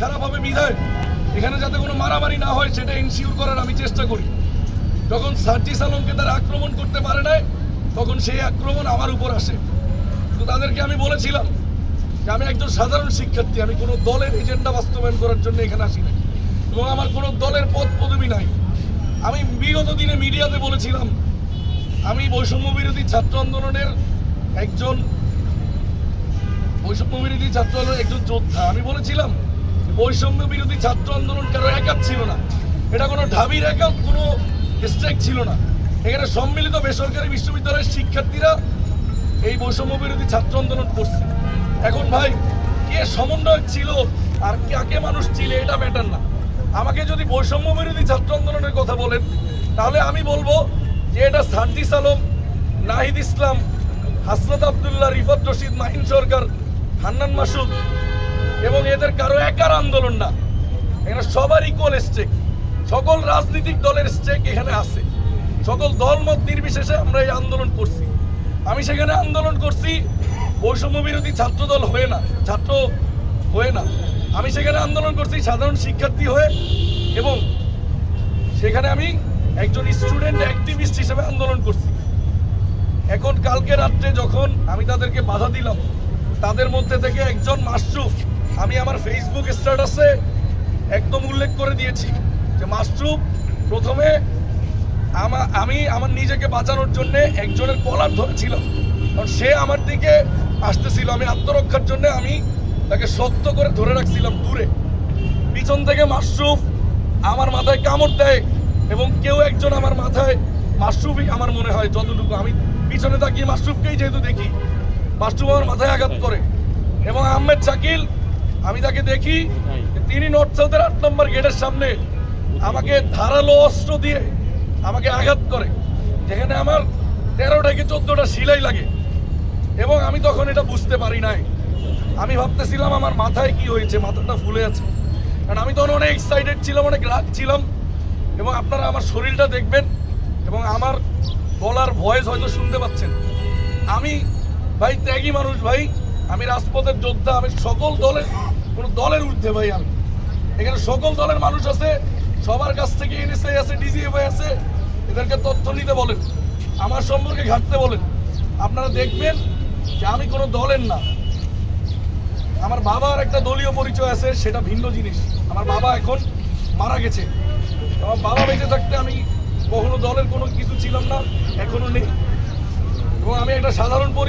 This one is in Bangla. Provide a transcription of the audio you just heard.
খারাপ হবে বিধায় এখানে যাতে কোনো মারামারি না হয়, সেটা ইনশিওর করার আমি চেষ্টা করি। যখন সার্জিস আলমকে তারা আক্রমণ করতে পারে না তখন সেই আক্রমণ আমার উপর আসে। তো তাদেরকে আমি বলেছিলাম যে আমি একজন সাধারণ শিক্ষার্থী, আমি কোনো দলের এজেন্ডা বাস্তবায়ন করার জন্য এখানে আসি না এবং আমার কোনো দলের পদ পদবি নাই। আমি বিগত দিনে মিডিয়াতে বলেছিলাম, আমি বৈষম্য বিরোধী ছাত্র আন্দোলনের একজন, বৈষম্য বিরোধী ছাত্র আন্দোলনের একজন যোদ্ধা। আমি বলেছিলাম বৈষম্য বিরোধী ছাত্র আন্দোলন কারও একাত ছিল না। এটা কোনো ঢাবির একাত, কোনো স্ট্রাইক ছিল না। এখানে সম্মিলিত বেসরকারি বিশ্ববিদ্যালয়ের শিক্ষার্থীরা এই বৈষম্য বিরোধী ছাত্র আন্দোলন করছে। এখন ভাই, কে সমন্বয় ছিল আর কাকে মানুষ ছিল এটা ম্যাটার না। আমাকে যদি বৈষম্য বিরোধী ছাত্র আন্দোলনের কথা বলেন, তাহলে আমি বলব যে এটা সার্জিস আলম, নাহিদ ইসলাম হাসরত আবদুল্লাহ, রিফাত রশিদ, মাহিন সরকার, হান্নান মাসুদ এবং এদের কারও একার আন্দোলন না। এখানে সবার ইকুয়াল স্টেক সকল রাজনৈতিক দলের স্টেক এখানে আছে। সকল দলমত নির্বিশেষে আমরা এই আন্দোলন করছি। আমি সেখানে আন্দোলন করছি, বৈষম্য বিরোধী ছাত্র দল হয়ে না, ছাত্র হয়ে না। আমি সেখানে আন্দোলন করছি সাধারণ শিক্ষার্থী হয়ে এবং সেখানে আমি একজন স্টুডেন্ট অ্যাক্টিভিস্ট হিসেবে আন্দোলন করছি। এখন কালকে রাত্রে যখন আমি তাদেরকে বাধা দিলাম, তাদের মধ্যে থেকে একজন মাসরুফ আমি আমার ফেসবুক স্ট্যাটাসে একদম উল্লেখ করে দিয়েছি যে মাসরুফ প্রথমে আমা আমি আমার নিজেকে বাঁচানোর জন্য একজনের কলার ধরেছিলাম। কারণ সে আমার দিকে আসতেছিল, আমি আত্মরক্ষার জন্য আমি তাকে শক্ত করে ধরে রাখছিলাম দূরে। পিছন থেকে মাশরুফ আমার মাথায় কামড় দেয় এবং কেউ একজন আমার মাথায়, মাশরুফই আমার মনে হয় যতটুকু আমি পিছনে তাকিয়ে মাশরুফকেই যেহেতু দেখি, মাশরুফ আমার মাথায় আঘাত করে। এবং আহমেদ শাকিল আমি তাকে দেখি তিনি নর্থ সাউথের আট নম্বর গেটের সামনে আমাকে ধারালো অস্ত্র দিয়ে আমাকে আঘাত করে। যেখানে আমার তেরোটা কি চোদ্দটা সিলাই লাগে। এবং আমি তখন এটা বুঝতে পারি নাই। আমি ভাবতেছিলাম আমার মাথায় কি হয়েছে মাথাটা ফুলে আছে। কারণ আমি তখন অনেক এক্সাইটেড ছিলাম অনেক রাগ ছিলাম। এবং আপনারা আমার শরীরটা দেখবেন এবং আমার গলার ভয়েস হয়তো শুনতে পাচ্ছেন। আমি ভাই ত্যাগী মানুষ ভাই আমি রাজপথের যোদ্ধা, আমি সকল দলের, কোনো দলের ঊর্ধ্বে ভাই আমি। এখানে সকল দলের মানুষ আছে, সবার কাছ থেকে এনএসআই আছে, ডিজিএফআই আছে, এদেরকে তথ্য নিতে বলেন, আমার সম্পর্কে ঘাটতে বলেন। আপনারা দেখবেন যে আমি কোনো দলের না। আমার বাবার একটা দলীয় পরিচয় আছে, সেটা ভিন্ন জিনিস। আমার বাবা এখন মারা গেছে। আমার বাবা বেঁচে থাকতে আমি কখনো দলের কোনো কিছু ছিলাম না, এখনও নেই। এবং আমি একটা সাধারণ পরিবার